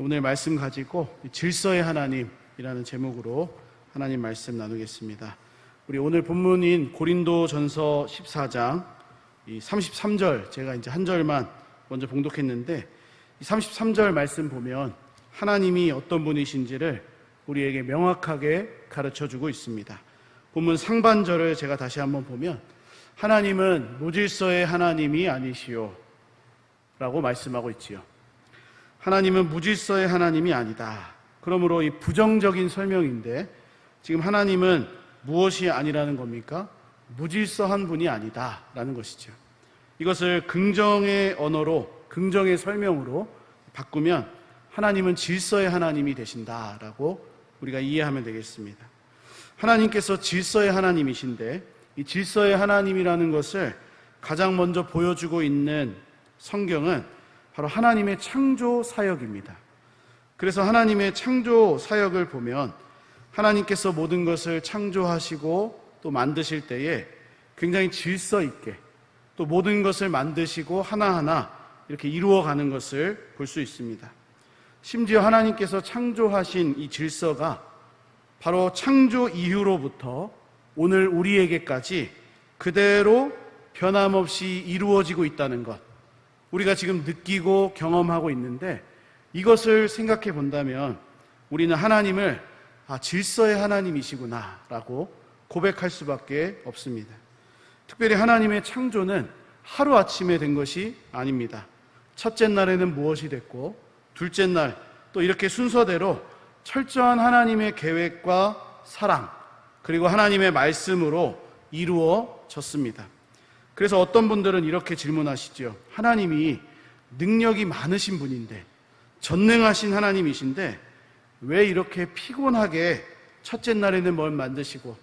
오늘 말씀 가지고 질서의 하나님이라는 제목으로 하나님 말씀 나누겠습니다. 우리 오늘 본문인 고린도 전서 14장 이 33절 제가 이제 한 절만 먼저 봉독했는데 이 33절 말씀 보면 하나님이 어떤 분이신지를 우리에게 명확하게 가르쳐 주고 있습니다. 본문 상반절을 제가 다시 한번 보면 하나님은 무질서의 하나님이 아니시오 라고 말씀하고 있지요. 하나님은 무질서의 하나님이 아니다. 그러므로 이 부정적인 설명인데 지금 하나님은 무엇이 아니라는 겁니까? 무질서한 분이 아니다라는 것이죠. 이것을 긍정의 언어로 긍정의 설명으로 바꾸면 하나님은 질서의 하나님이 되신다라고 우리가 이해하면 되겠습니다. 하나님께서 질서의 하나님이신데 이 질서의 하나님이라는 것을 가장 먼저 보여주고 있는 성경은 바로 하나님의 창조 사역입니다. 그래서 하나님의 창조 사역을 보면 하나님께서 모든 것을 창조하시고 또 만드실 때에 굉장히 질서 있게 또 모든 것을 만드시고 하나하나 이렇게 이루어가는 것을 볼 수 있습니다. 심지어 하나님께서 창조하신 이 질서가 바로 창조 이후로부터 오늘 우리에게까지 그대로 변함없이 이루어지고 있다는 것. 우리가 지금 느끼고 경험하고 있는데 이것을 생각해 본다면 우리는 하나님을 아, 질서의 하나님이시구나 라고 고백할 수밖에 없습니다. 특별히 하나님의 창조는 하루아침에 된 것이 아닙니다. 첫째 날에는 무엇이 됐고, 둘째 날, 또 이렇게 순서대로 철저한 하나님의 계획과 사랑, 그리고 하나님의 말씀으로 이루어졌습니다. 그래서 어떤 분들은 이렇게 질문하시죠. 하나님이 능력이 많으신 분인데, 전능하신 하나님이신데, 왜 이렇게 피곤하게 첫째 날에는 뭘 만드시고,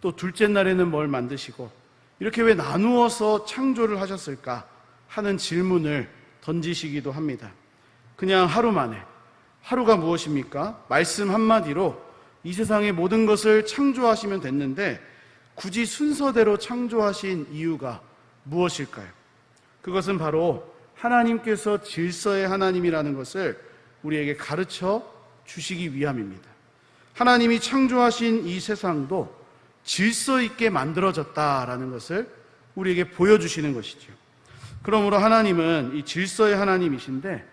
또 둘째 날에는 뭘 만드시고, 이렇게 왜 나누어서 창조를 하셨을까 하는 질문을 던지시기도 합니다. 그냥 하루 만에. 하루가 무엇입니까? 말씀 한마디로 이 세상의 모든 것을 창조하시면 됐는데 굳이 순서대로 창조하신 이유가 무엇일까요? 그것은 바로 하나님께서 질서의 하나님이라는 것을 우리에게 가르쳐 주시기 위함입니다. 하나님이 창조하신 이 세상도 질서 있게 만들어졌다라는 것을 우리에게 보여주시는 것이죠. 그러므로 하나님은 이 질서의 하나님이신데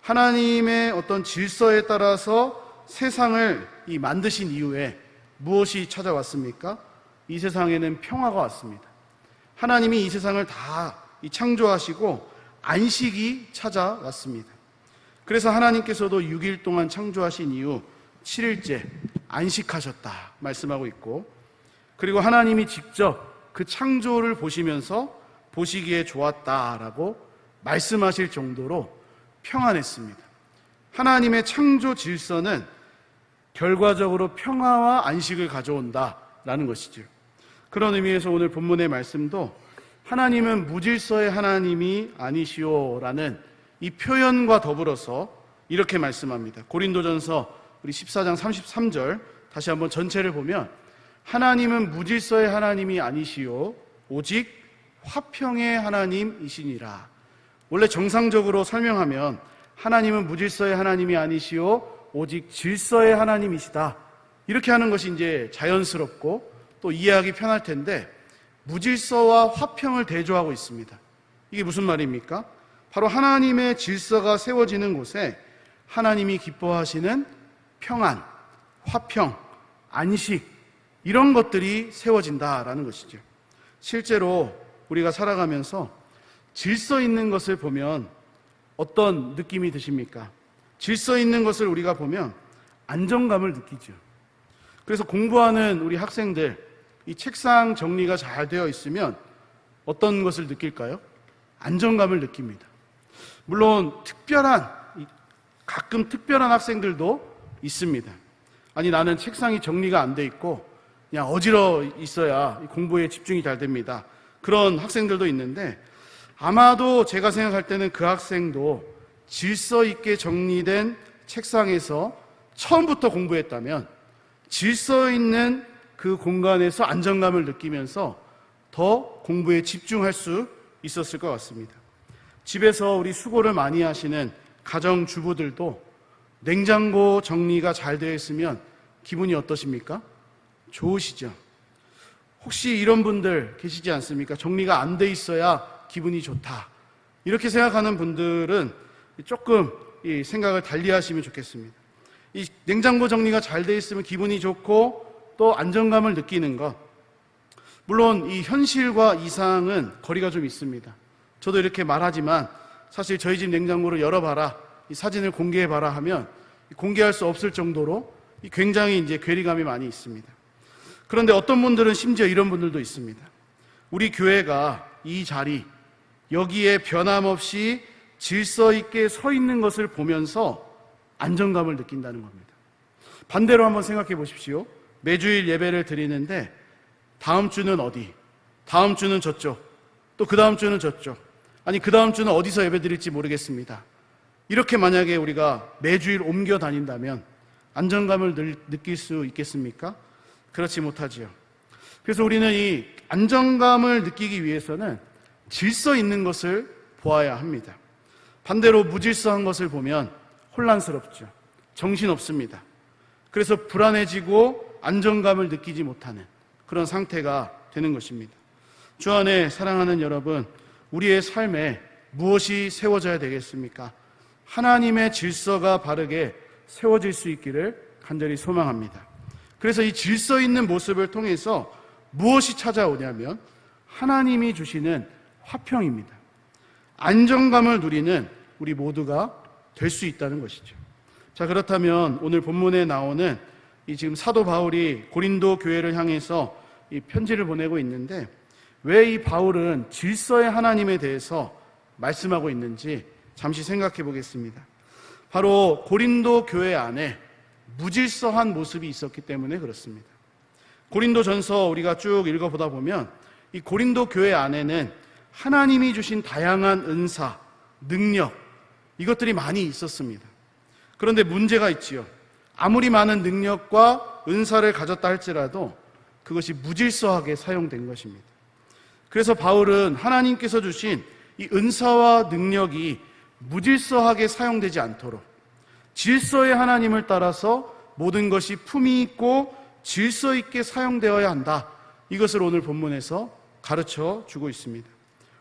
하나님의 어떤 질서에 따라서 세상을 이 만드신 이후에 무엇이 찾아왔습니까? 이 세상에는 평화가 왔습니다. 하나님이 이 세상을 다 창조하시고 안식이 찾아왔습니다. 그래서 하나님께서도 6일 동안 창조하신 이후 7일째 안식하셨다 말씀하고 있고 그리고 하나님이 직접 그 창조를 보시면서 보시기에 좋았다라고 말씀하실 정도로 평안했습니다. 하나님의 창조 질서는 결과적으로 평화와 안식을 가져온다라는 것이죠. 그런 의미에서 오늘 본문의 말씀도 하나님은 무질서의 하나님이 아니시오라는 이 표현과 더불어서 이렇게 말씀합니다. 고린도전서 우리 14장 33절 다시 한번 전체를 보면 하나님은 무질서의 하나님이 아니시오 오직 화평의 하나님이시니라. 원래 정상적으로 설명하면 하나님은 무질서의 하나님이 아니시오 오직 질서의 하나님이시다. 이렇게 하는 것이 이제 자연스럽고 또 이해하기 편할 텐데 무질서와 화평을 대조하고 있습니다. 이게 무슨 말입니까? 바로 하나님의 질서가 세워지는 곳에 하나님이 기뻐하시는 평안, 화평, 안식 이런 것들이 세워진다라는 것이죠. 실제로 우리가 살아가면서 질서 있는 것을 보면 어떤 느낌이 드십니까? 질서 있는 것을 우리가 보면 안정감을 느끼죠. 그래서 공부하는 우리 학생들, 이 책상 정리가 잘 되어 있으면 어떤 것을 느낄까요? 안정감을 느낍니다. 물론 특별한, 가끔 특별한 학생들도 있습니다. 아니, 나는 책상이 정리가 안 돼 있고 그냥 어지러 있어야 공부에 집중이 잘 됩니다. 그런 학생들도 있는데 아마도 제가 생각할 때는 그 학생도 질서 있게 정리된 책상에서 처음부터 공부했다면 질서 있는 그 공간에서 안정감을 느끼면서 더 공부에 집중할 수 있었을 것 같습니다. 집에서 우리 수고를 많이 하시는 가정 주부들도 냉장고 정리가 잘 되어 있으면 기분이 어떠십니까? 좋으시죠? 혹시 이런 분들 계시지 않습니까? 정리가 안 돼 있어야 기분이 좋다. 이렇게 생각하는 분들은 조금 이 생각을 달리 하시면 좋겠습니다. 이 냉장고 정리가 잘 돼 있으면 기분이 좋고 또 안정감을 느끼는 것. 물론 이 현실과 이상은 거리가 좀 있습니다. 저도 이렇게 말하지만 사실 저희 집 냉장고를 열어봐라, 이 사진을 공개해봐라 하면 공개할 수 없을 정도로 굉장히 이제 괴리감이 많이 있습니다. 그런데 어떤 분들은 심지어 이런 분들도 있습니다. 우리 교회가 이 자리, 여기에 변함없이 질서 있게 서 있는 것을 보면서 안정감을 느낀다는 겁니다. 반대로 한번 생각해 보십시오. 매주일 예배를 드리는데 다음 주는 어디? 다음 주는 저쪽. 또 그 다음 주는 저쪽. 아니, 그 다음 주는 어디서 예배 드릴지 모르겠습니다. 이렇게 만약에 우리가 매주일 옮겨 다닌다면 안정감을 늘, 느낄 수 있겠습니까? 그렇지 못하지요. 그래서 우리는 이 안정감을 느끼기 위해서는 질서 있는 것을 보아야 합니다. 반대로 무질서한 것을 보면 혼란스럽죠. 정신 없습니다. 그래서 불안해지고 안정감을 느끼지 못하는 그런 상태가 되는 것입니다. 주 안에 사랑하는 여러분, 우리의 삶에 무엇이 세워져야 되겠습니까? 하나님의 질서가 바르게 세워질 수 있기를 간절히 소망합니다. 그래서 이 질서 있는 모습을 통해서 무엇이 찾아오냐면 하나님이 주시는 화평입니다. 안정감을 누리는 우리 모두가 될 수 있다는 것이죠. 자, 그렇다면 오늘 본문에 나오는 이 지금 사도 바울이 고린도 교회를 향해서 이 편지를 보내고 있는데 왜 이 바울은 질서의 하나님에 대해서 말씀하고 있는지 잠시 생각해 보겠습니다. 바로 고린도 교회 안에 무질서한 모습이 있었기 때문에 그렇습니다. 고린도 전서 우리가 쭉 읽어보다 보면 이 고린도 교회 안에는 하나님이 주신 다양한 은사, 능력, 이것들이 많이 있었습니다. 그런데 문제가 있지요. 아무리 많은 능력과 은사를 가졌다 할지라도 그것이 무질서하게 사용된 것입니다. 그래서 바울은 하나님께서 주신 이 은사와 능력이 무질서하게 사용되지 않도록 질서의 하나님을 따라서 모든 것이 품위 있고 질서 있게 사용되어야 한다. 이것을 오늘 본문에서 가르쳐 주고 있습니다.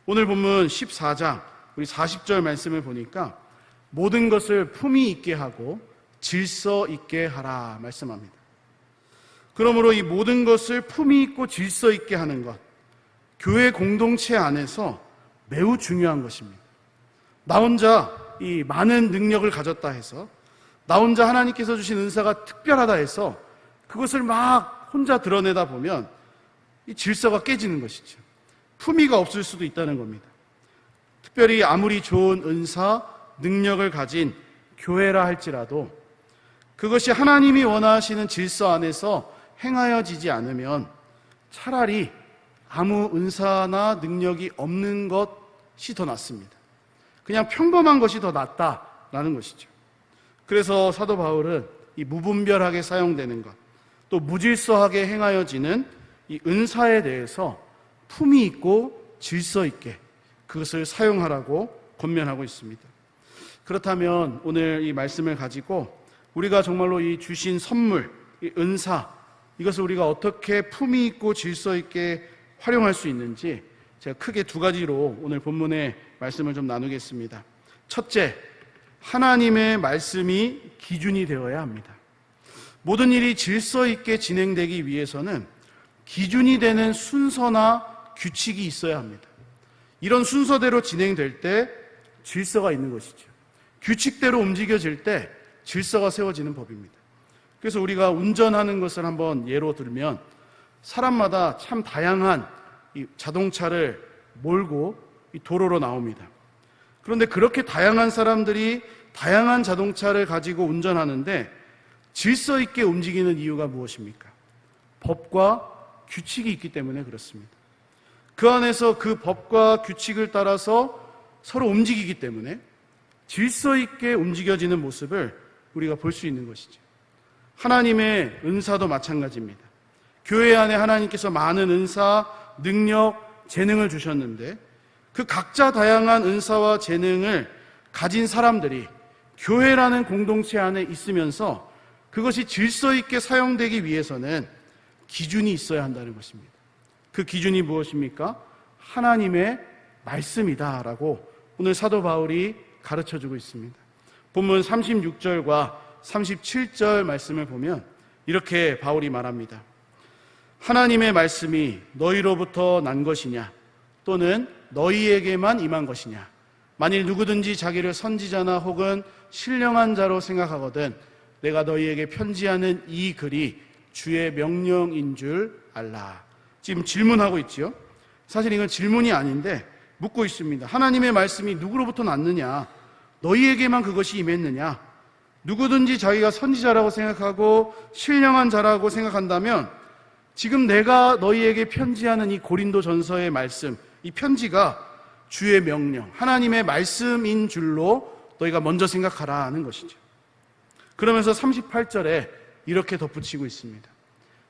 오늘 본문 14장 우리 40절 말씀을 보니까 모든 것을 품위 있게 하고 질서 있게 하라 말씀합니다. 그러므로 이 모든 것을 품위 있고 질서 있게 하는 것, 교회 공동체 안에서 매우 중요한 것입니다. 나 혼자 이 많은 능력을 가졌다 해서, 나 혼자 하나님께서 주신 은사가 특별하다 해서 그것을 막 혼자 드러내다 보면 이 질서가 깨지는 것이죠. 품위가 없을 수도 있다는 겁니다. 특별히 아무리 좋은 은사, 능력을 가진 교회라 할지라도 그것이 하나님이 원하시는 질서 안에서 행하여지지 않으면 차라리 아무 은사나 능력이 없는 것이 더 낫습니다. 그냥 평범한 것이 더 낫다라는 것이죠. 그래서 사도 바울은 이 무분별하게 사용되는 것, 또 무질서하게 행하여지는 이 은사에 대해서 품위 있고 질서 있게 그것을 사용하라고 권면하고 있습니다. 그렇다면 오늘 이 말씀을 가지고 우리가 정말로 이 주신 선물, 이 은사, 이것을 우리가 어떻게 품위 있고 질서 있게 활용할 수 있는지 제가 크게 두 가지로 오늘 본문의 말씀을 좀 나누겠습니다. 첫째, 하나님의 말씀이 기준이 되어야 합니다. 모든 일이 질서 있게 진행되기 위해서는 기준이 되는 순서나 규칙이 있어야 합니다. 이런 순서대로 진행될 때 질서가 있는 것이죠. 규칙대로 움직여질 때 질서가 세워지는 법입니다. 그래서 우리가 운전하는 것을 한번 예로 들면 사람마다 참 다양한 자동차를 몰고 도로로 나옵니다. 그런데 그렇게 다양한 사람들이 다양한 자동차를 가지고 운전하는데 질서 있게 움직이는 이유가 무엇입니까? 법과 규칙이 있기 때문에 그렇습니다. 그 안에서 그 법과 규칙을 따라서 서로 움직이기 때문에 질서 있게 움직여지는 모습을 우리가 볼 수 있는 것이죠. 하나님의 은사도 마찬가지입니다. 교회 안에 하나님께서 많은 은사, 능력, 재능을 주셨는데 그 각자 다양한 은사와 재능을 가진 사람들이 교회라는 공동체 안에 있으면서 그것이 질서 있게 사용되기 위해서는 기준이 있어야 한다는 것입니다. 그 기준이 무엇입니까? 하나님의 말씀이다라고 오늘 사도 바울이 가르쳐 주고 있습니다. 본문 36절과 37절 말씀을 보면 이렇게 바울이 말합니다. 하나님의 말씀이 너희로부터 난 것이냐 또는 너희에게만 임한 것이냐 만일 누구든지 자기를 선지자나 혹은 신령한 자로 생각하거든 내가 너희에게 편지하는 이 글이 주의 명령인 줄 알라. 지금 질문하고 있지요. 사실 이건 질문이 아닌데 묻고 있습니다. 하나님의 말씀이 누구로부터 났느냐? 너희에게만 그것이 임했느냐? 누구든지 자기가 선지자라고 생각하고 신령한 자라고 생각한다면 지금 내가 너희에게 편지하는 이 고린도 전서의 말씀, 이 편지가 주의 명령, 하나님의 말씀인 줄로 너희가 먼저 생각하라 하는 것이죠. 그러면서 38절에 이렇게 덧붙이고 있습니다.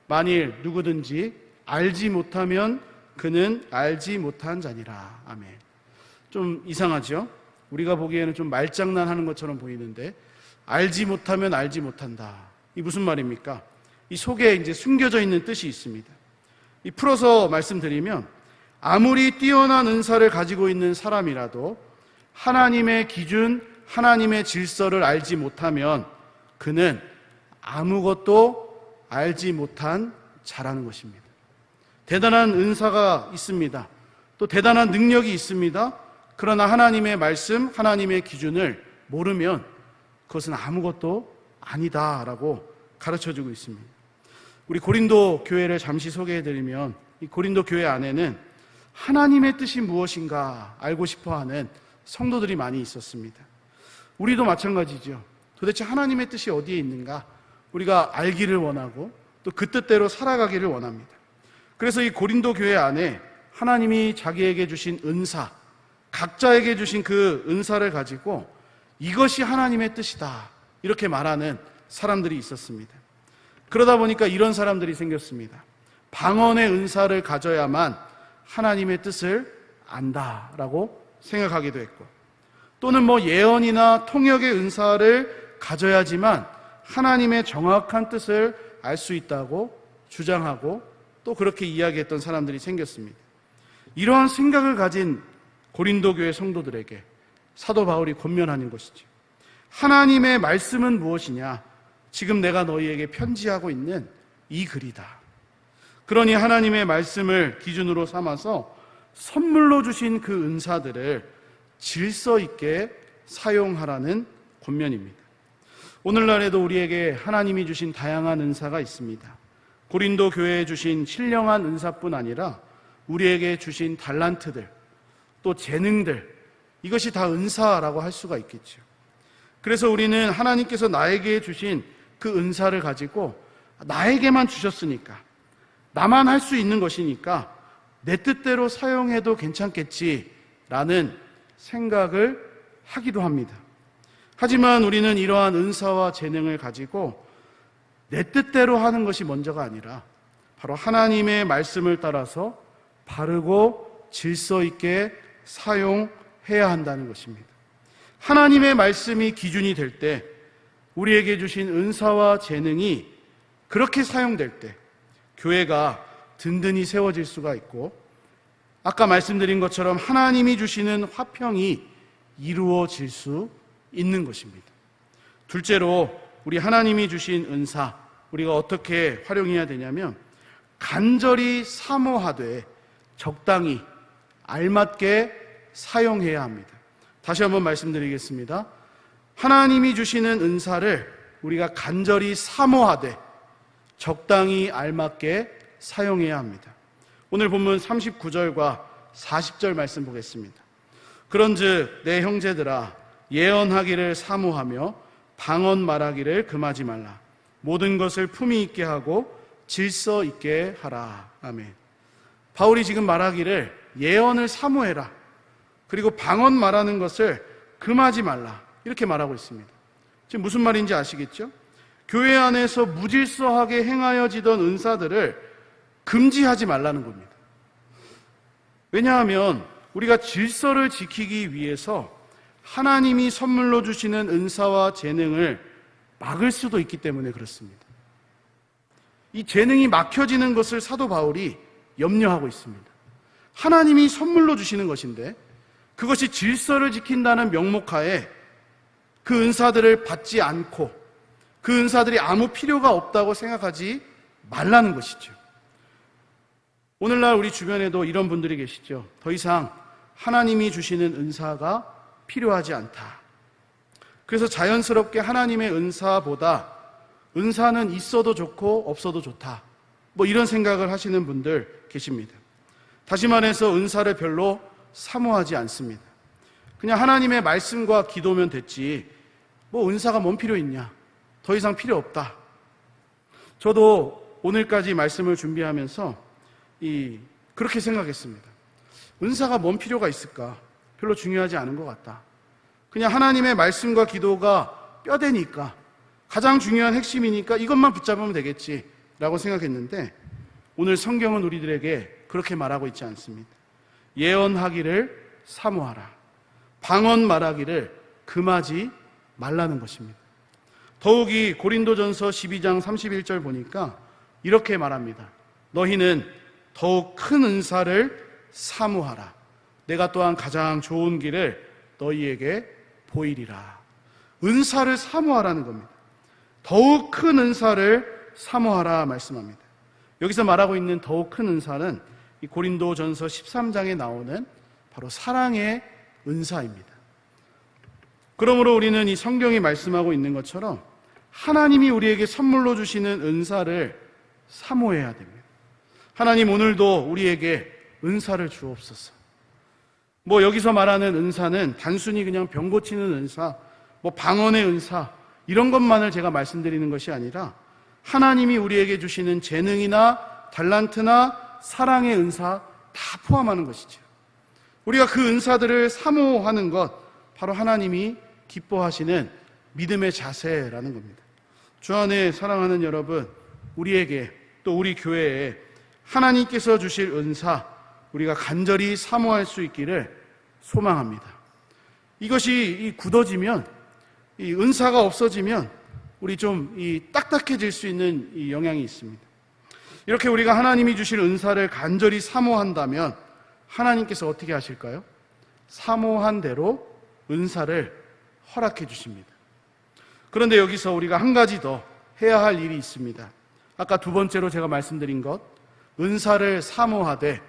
만일 누구든지 알지 못하면 그는 알지 못한 자니라. 아멘. 좀 이상하죠? 우리가 보기에는 좀 말장난 하는 것처럼 보이는데, 알지 못하면 알지 못한다. 이 무슨 말입니까? 이 속에 이제 숨겨져 있는 뜻이 있습니다. 이 풀어서 말씀드리면, 아무리 뛰어난 은사를 가지고 있는 사람이라도 하나님의 기준, 하나님의 질서를 알지 못하면 그는 아무것도 알지 못한 자라는 것입니다. 대단한 은사가 있습니다. 또 대단한 능력이 있습니다. 그러나 하나님의 말씀, 하나님의 기준을 모르면 그것은 아무것도 아니다라고 가르쳐 주고 있습니다. 우리 고린도 교회를 잠시 소개해 드리면 이 고린도 교회 안에는 하나님의 뜻이 무엇인가 알고 싶어 하는 성도들이 많이 있었습니다. 우리도 마찬가지죠. 도대체 하나님의 뜻이 어디에 있는가? 우리가 알기를 원하고 또 그 뜻대로 살아가기를 원합니다. 그래서 이 고린도 교회 안에 하나님이 자기에게 주신 은사, 각자에게 주신 그 은사를 가지고 이것이 하나님의 뜻이다. 이렇게 말하는 사람들이 있었습니다. 그러다 보니까 이런 사람들이 생겼습니다. 방언의 은사를 가져야만 하나님의 뜻을 안다라고 생각하기도 했고, 또는 뭐 예언이나 통역의 은사를 가져야지만 하나님의 정확한 뜻을 알 수 있다고 주장하고 또 그렇게 이야기했던 사람들이 생겼습니다. 이러한 생각을 가진 고린도 교회 성도들에게 사도 바울이 권면하는 것이죠. 하나님의 말씀은 무엇이냐? 지금 내가 너희에게 편지하고 있는 이 글이다. 그러니 하나님의 말씀을 기준으로 삼아서 선물로 주신 그 은사들을 질서 있게 사용하라는 권면입니다. 오늘날에도 우리에게 하나님이 주신 다양한 은사가 있습니다. 고린도 교회에 주신 신령한 은사뿐 아니라 우리에게 주신 달란트들, 또 재능들, 이것이 다 은사라고 할 수가 있겠죠. 그래서 우리는 하나님께서 나에게 주신 그 은사를 가지고 나에게만 주셨으니까, 나만 할 수 있는 것이니까 내 뜻대로 사용해도 괜찮겠지라는 생각을 하기도 합니다. 하지만 우리는 이러한 은사와 재능을 가지고 내 뜻대로 하는 것이 먼저가 아니라 바로 하나님의 말씀을 따라서 바르고 질서 있게 사용해야 한다는 것입니다. 하나님의 말씀이 기준이 될 때 우리에게 주신 은사와 재능이 그렇게 사용될 때 교회가 든든히 세워질 수가 있고 아까 말씀드린 것처럼 하나님이 주시는 화평이 이루어질 수 있는 것입니다. 둘째로 우리 하나님이 주신 은사 우리가 어떻게 활용해야 되냐면 간절히 사모하되 적당히 알맞게 사용해야 합니다. 다시 한번 말씀드리겠습니다. 하나님이 주시는 은사를 우리가 간절히 사모하되 적당히 알맞게 사용해야 합니다. 오늘 본문 39절과 40절 말씀 보겠습니다. 그런즉 내 형제들아 예언하기를 사모하며 방언 말하기를 금하지 말라. 모든 것을 품위 있게 하고 질서 있게 하라. 아멘. 바울이 지금 말하기를 예언을 사모해라. 그리고 방언 말하는 것을 금하지 말라. 이렇게 말하고 있습니다. 지금 무슨 말인지 아시겠죠? 교회 안에서 무질서하게 행하여지던 은사들을 금지하지 말라는 겁니다. 왜냐하면 우리가 질서를 지키기 위해서 하나님이 선물로 주시는 은사와 재능을 막을 수도 있기 때문에 그렇습니다. 이 재능이 막혀지는 것을 사도 바울이 염려하고 있습니다. 하나님이 선물로 주시는 것인데 그것이 질서를 지킨다는 명목하에 그 은사들을 받지 않고 그 은사들이 아무 필요가 없다고 생각하지 말라는 것이죠. 오늘날 우리 주변에도 이런 분들이 계시죠. 더 이상 하나님이 주시는 은사가 필요하지 않다. 그래서 자연스럽게 하나님의 은사보다 은사는 있어도 좋고 없어도 좋다. 뭐 이런 생각을 하시는 분들 계십니다. 다시 말해서 은사를 별로 사모하지 않습니다. 그냥 하나님의 말씀과 기도면 됐지. 뭐 은사가 뭔 필요 있냐? 더 이상 필요 없다. 저도 오늘까지 말씀을 준비하면서 이 그렇게 생각했습니다. 은사가 뭔 필요가 있을까? 별로 중요하지 않은 것 같다. 그냥 하나님의 말씀과 기도가 뼈대니까 가장 중요한 핵심이니까 이것만 붙잡으면 되겠지라고 생각했는데 오늘 성경은 우리들에게 그렇게 말하고 있지 않습니다. 예언하기를 사모하라. 방언 말하기를 금하지 말라는 것입니다. 더욱이 고린도전서 12장 31절 보니까 이렇게 말합니다. 너희는 더욱 큰 은사를 사모하라. 내가 또한 가장 좋은 길을 너희에게 보이리라. 은사를 사모하라는 겁니다. 더욱 큰 은사를 사모하라 말씀합니다. 여기서 말하고 있는 더욱 큰 은사는 이 고린도 전서 13장에 나오는 바로 사랑의 은사입니다. 그러므로 우리는 이 성경이 말씀하고 있는 것처럼 하나님이 우리에게 선물로 주시는 은사를 사모해야 됩니다. 하나님 오늘도 우리에게 은사를 주옵소서. 뭐 여기서 말하는 은사는 단순히 그냥 병 고치는 은사, 뭐 방언의 은사 이런 것만을 제가 말씀드리는 것이 아니라 하나님이 우리에게 주시는 재능이나 달란트나 사랑의 은사 다 포함하는 것이죠. 우리가 그 은사들을 사모하는 것 바로 하나님이 기뻐하시는 믿음의 자세라는 겁니다. 주 안에 사랑하는 여러분, 우리에게 또 우리 교회에 하나님께서 주실 은사 우리가 간절히 사모할 수 있기를 소망합니다. 이것이 굳어지면 이 은사가 없어지면 우리 좀 이 딱딱해질 수 있는 이 영향이 있습니다. 이렇게 우리가 하나님이 주실 은사를 간절히 사모한다면 하나님께서 어떻게 하실까요? 사모한 대로 은사를 허락해 주십니다. 그런데 여기서 우리가 한 가지 더 해야 할 일이 있습니다. 아까 두 번째로 제가 말씀드린 것, 은사를 사모하되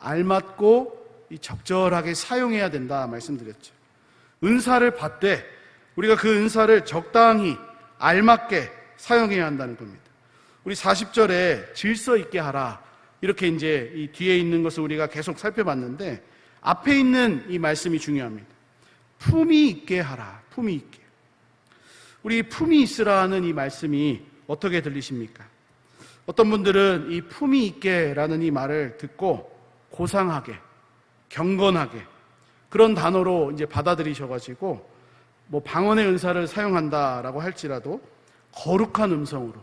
알맞고 적절하게 사용해야 된다 말씀드렸죠. 은사를 받되 우리가 그 은사를 적당히 알맞게 사용해야 한다는 겁니다. 우리 40절에 질서 있게 하라. 이렇게 이제 이 뒤에 있는 것을 우리가 계속 살펴봤는데 앞에 있는 이 말씀이 중요합니다. 품이 있게 하라. 품이 있게. 우리 품이 있으라는 이 말씀이 어떻게 들리십니까? 어떤 분들은 이 품이 있게라는 이 말을 듣고 고상하게, 경건하게 그런 단어로 이제 받아들이셔가지고 뭐 방언의 은사를 사용한다라고 할지라도 거룩한 음성으로 예,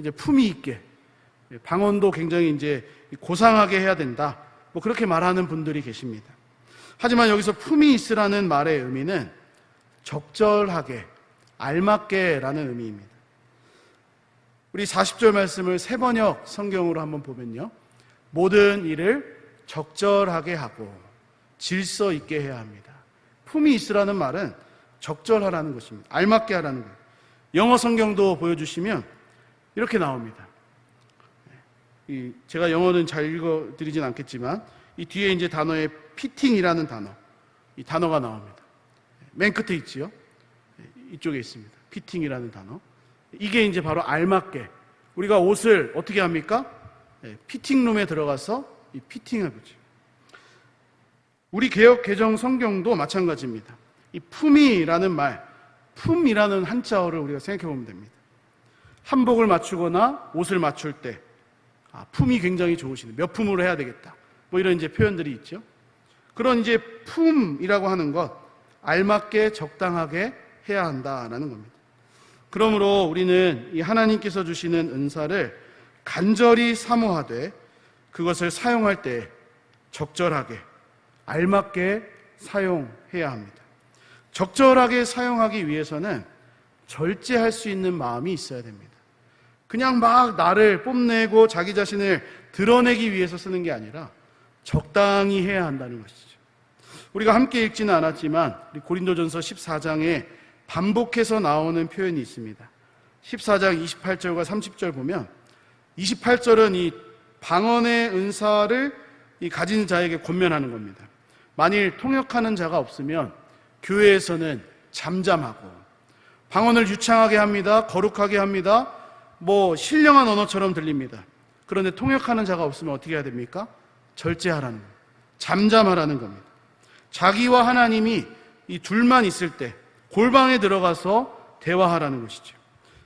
이제 품이 있게 예, 방언도 굉장히 이제 고상하게 해야 된다. 뭐 그렇게 말하는 분들이 계십니다. 하지만 여기서 품이 있으라는 말의 의미는 적절하게, 알맞게라는 의미입니다. 우리 40절 말씀을 세 번역 성경으로 한번 보면요. 모든 일을 적절하게 하고 질서 있게 해야 합니다. 품이 있으라는 말은 적절하라는 것입니다. 알맞게 하라는 거예요. 영어 성경도 보여주시면 이렇게 나옵니다. 제가 영어는 잘 읽어드리진 않겠지만 이 뒤에 이제 단어에 피팅이라는 단어, 이 단어가 나옵니다. 맨 끝에 있지요. 이쪽에 있습니다. 피팅이라는 단어. 이게 이제 바로 알맞게 우리가 옷을 어떻게 합니까? 피팅룸에 들어가서 이 피팅을 보죠. 우리 개혁 개정 성경도 마찬가지입니다. 이 품이라는 말, 품이라는 한자어를 우리가 생각해 보면 됩니다. 한복을 맞추거나 옷을 맞출 때, 아, 품이 굉장히 좋으시네. 몇 품으로 해야 되겠다. 뭐 이런 이제 표현들이 있죠. 그런 이제 품이라고 하는 것, 알맞게 적당하게 해야 한다라는 겁니다. 그러므로 우리는 이 하나님께서 주시는 은사를 간절히 사모하되 그것을 사용할 때 적절하게 알맞게 사용해야 합니다. 적절하게 사용하기 위해서는 절제할 수 있는 마음이 있어야 됩니다. 그냥 막 나를 뽐내고 자기 자신을 드러내기 위해서 쓰는 게 아니라 적당히 해야 한다는 것이죠. 우리가 함께 읽지는 않았지만 고린도전서 14장에 반복해서 나오는 표현이 있습니다. 14장 28절과 30절 보면 28절은 이 방언의 은사를 이 가진 자에게 권면하는 겁니다. 만일 통역하는 자가 없으면 교회에서는 잠잠하고 방언을 유창하게 합니다. 거룩하게 합니다. 뭐 신령한 언어처럼 들립니다. 그런데 통역하는 자가 없으면 어떻게 해야 됩니까? 절제하라는. 잠잠하라는 겁니다. 자기와 하나님이 이 둘만 있을 때 골방에 들어가서 대화하라는 것이죠.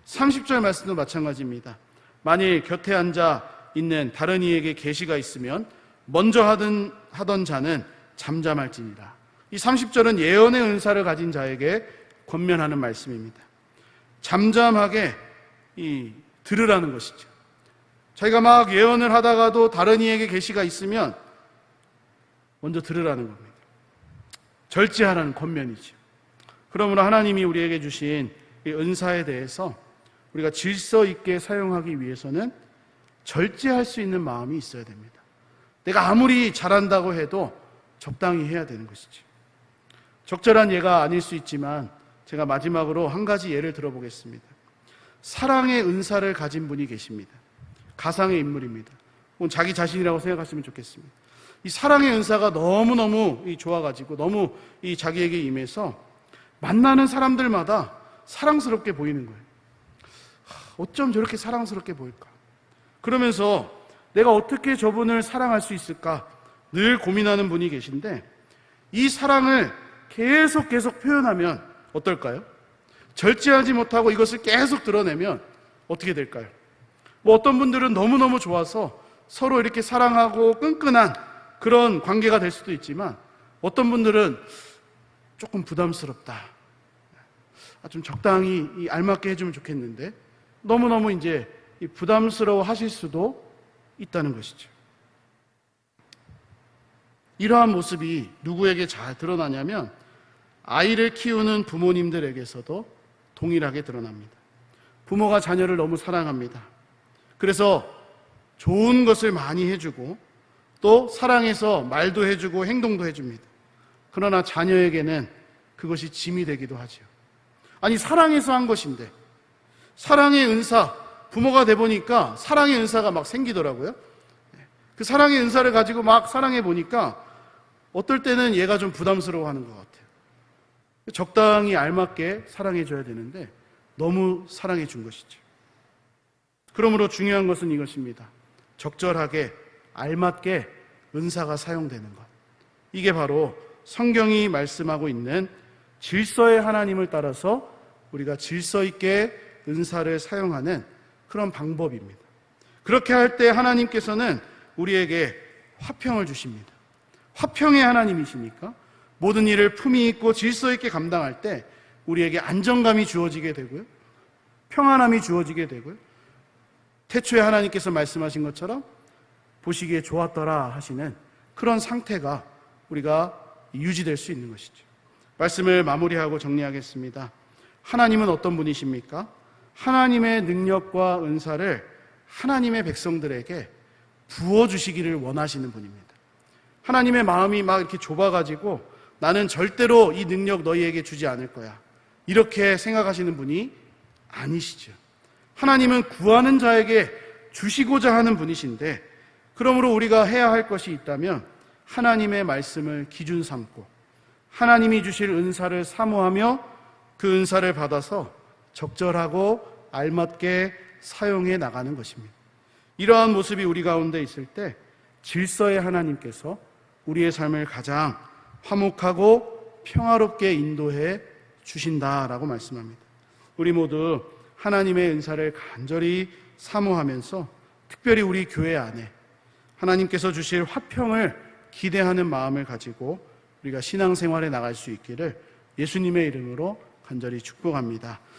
30절 말씀도 마찬가지입니다. 만일 곁에 앉아 있는 다른 이에게 계시가 있으면 먼저 하던, 하던 자는 잠잠할지니라. 이 30절은 예언의 은사를 가진 자에게 권면하는 말씀입니다. 잠잠하게 이 들으라는 것이죠. 자기가 막 예언을 하다가도 다른 이에게 계시가 있으면 먼저 들으라는 겁니다. 절제하라는 권면이죠. 그러므로 하나님이 우리에게 주신 이 은사에 대해서 우리가 질서 있게 사용하기 위해서는 절제할 수 있는 마음이 있어야 됩니다. 내가 아무리 잘한다고 해도 적당히 해야 되는 것이죠. 적절한 예가 아닐 수 있지만 제가 마지막으로 한 가지 예를 들어보겠습니다. 사랑의 은사를 가진 분이 계십니다. 가상의 인물입니다. 자기 자신이라고 생각하시면 좋겠습니다. 이 사랑의 은사가 너무너무 이 좋아가지고 너무 이 자기에게 임해서 만나는 사람들마다 사랑스럽게 보이는 거예요. 하, 어쩜 저렇게 사랑스럽게 보일까? 그러면서 내가 어떻게 저분을 사랑할 수 있을까? 늘 고민하는 분이 계신데 이 사랑을 계속 계속 표현하면 어떨까요? 절제하지 못하고 이것을 계속 드러내면 어떻게 될까요? 뭐 어떤 분들은 너무너무 좋아서 서로 이렇게 사랑하고 끈끈한 그런 관계가 될 수도 있지만 어떤 분들은 조금 부담스럽다. 아, 좀 적당히 이 알맞게 해주면 좋겠는데 너무너무 이제 이 부담스러워 하실 수도 있다는 것이죠. 이러한 모습이 누구에게 잘 드러나냐면 아이를 키우는 부모님들에게서도 동일하게 드러납니다. 부모가 자녀를 너무 사랑합니다. 그래서 좋은 것을 많이 해주고 또 사랑해서 말도 해주고 행동도 해줍니다. 그러나 자녀에게는 그것이 짐이 되기도 하죠. 아니, 사랑해서 한 것인데, 사랑의 은사, 부모가 돼 보니까 사랑의 은사가 막 생기더라고요. 그 사랑의 은사를 가지고 막 사랑해 보니까 어떨 때는 얘가 좀 부담스러워 하는 것 같아요. 적당히 알맞게 사랑해 줘야 되는데 너무 사랑해 준 것이죠. 그러므로 중요한 것은 이것입니다. 적절하게 알맞게 은사가 사용되는 것. 이게 바로 성경이 말씀하고 있는 질서의 하나님을 따라서 우리가 질서 있게 은사를 사용하는 그런 방법입니다. 그렇게 할 때 하나님께서는 우리에게 화평을 주십니다. 화평의 하나님이시니까 모든 일을 품위 있고 질서 있게 감당할 때 우리에게 안정감이 주어지게 되고요. 평안함이 주어지게 되고요. 태초에 하나님께서 말씀하신 것처럼 보시기에 좋았더라 하시는 그런 상태가 우리가 유지될 수 있는 것이죠. 말씀을 마무리하고 정리하겠습니다. 하나님은 어떤 분이십니까? 하나님의 능력과 은사를 하나님의 백성들에게 부어주시기를 원하시는 분입니다. 하나님의 마음이 막 이렇게 좁아가지고 나는 절대로 이 능력 너희에게 주지 않을 거야. 이렇게 생각하시는 분이 아니시죠. 하나님은 구하는 자에게 주시고자 하는 분이신데, 그러므로 우리가 해야 할 것이 있다면 하나님의 말씀을 기준 삼고 하나님이 주실 은사를 사모하며 그 은사를 받아서 적절하고 알맞게 사용해 나가는 것입니다. 이러한 모습이 우리 가운데 있을 때 질서의 하나님께서 우리의 삶을 가장 화목하고 평화롭게 인도해 주신다라고 말씀합니다. 우리 모두 하나님의 은사를 간절히 사모하면서 특별히 우리 교회 안에 하나님께서 주실 화평을 기대하는 마음을 가지고 우리가 신앙생활에 나갈 수 있기를 예수님의 이름으로 간절히 축복합니다.